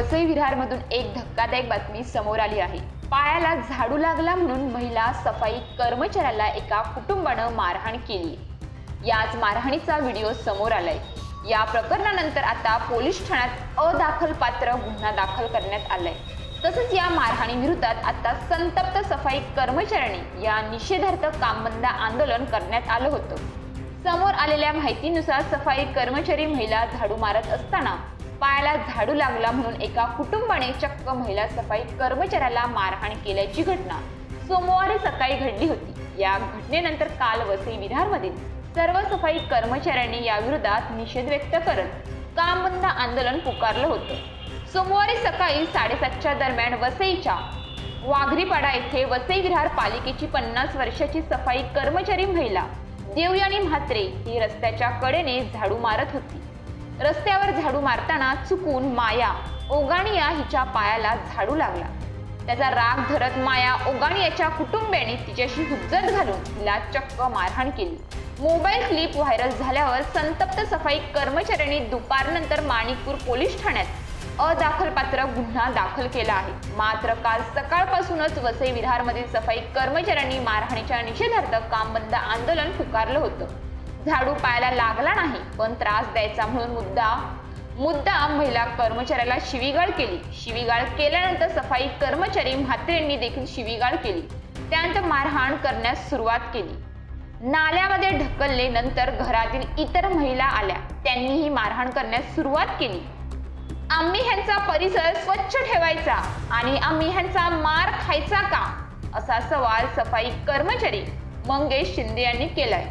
विरारमधून एक धक्कादायक बातमी समोर आली आहे. पायाला झाडू लागला म्हणून महिला सफाई कर्मचाऱ्याला एका कुटुंबानं मारहाण केली. याच मारहाणीचा व्हिडिओ समोर आलाय. या प्रकरणानंतर आता पोलीस ठाण्यात अदाखलपात्र गुन्हा दाखल करण्यात आलाय. तसंच या मारहाणी विरोधात आता संतप्त सफाई कर्मचाऱ्यांनी या निषेधार्थ कामबंद आंदोलन करण्यात आलं होतं. समोर आलेल्या माहितीनुसार सफाई कर्मचारी महिला झाडू मारत असताना पायाला झाडू लागला म्हणून एका कुटुंबाने चक्क महिला सफाई कर्मचाऱ्याला मारहाण केल्याची घटना सोमवारी सकाळी घडली होती. या घटनेनंतर काल वसई विधारमधील सर्व सफाई कर्मचाऱ्यांनी याविरोधात निषेध व्यक्त करत काम बंद आंदोलन पुकारलं होतं. सोमवारी सकाळी साडेसातच्या दरम्यान वसईच्या वाघरीपाडा येथे वसई विहार पालिकेची पन्नास वर्षाची सफाई कर्मचारी महिला देवयानी म्हात्रे ही रस्त्याच्या कडेने झाडू मारत होती. रस्त्यावर झाडू मारताना चुकून माया ओगाणिया हिच्या पायाला झाडू लागला. त्याचा राग धरत माया ओगाणियाच्या कुटुंबियाने तिच्याशी हुज्जत घालून तिला चक्क मारहाण केली. मोबाईल क्लिप व्हायरल झाल्यावर संतप्त सफाई कर्मचाऱ्यांनी दुपारनंतर माणिकपूर पोलीस ठाण्यात अदाखलपात्र गुन्हा दाखल केला आहे. मात्र काल सकाळपासूनच वसई विहारमधील सफाई कर्मचाऱ्यांनी मारहाणीच्या निषेधार्थ कामबंद आंदोलन पुकारलं होतं. झाडू पायाला लागला नाही पण त्रास द्यायचा म्हणून मुद्दा मुद्दा महिला कर्मचाऱ्याला शिवीगाळ केली. शिवीगाळ केल्यानंतर सफाई कर्मचारी म्हात्रेंनी देखील शिवीगाळ केली. त्यानंतर मारहाण करण्यास सुरुवात केली. नाल्यामध्ये ढकलले नंतर घरातील इतर महिला आल्या. त्यांनीही मारहाण करण्यास सुरुवात केली. आम्ही ह्यांचा परिसर स्वच्छ ठेवायचा आणि आम्ही ह्यांचा मार खायचा का? असा सवाल सफाई कर्मचारी मंगेश शिंदे यांनी केलाय.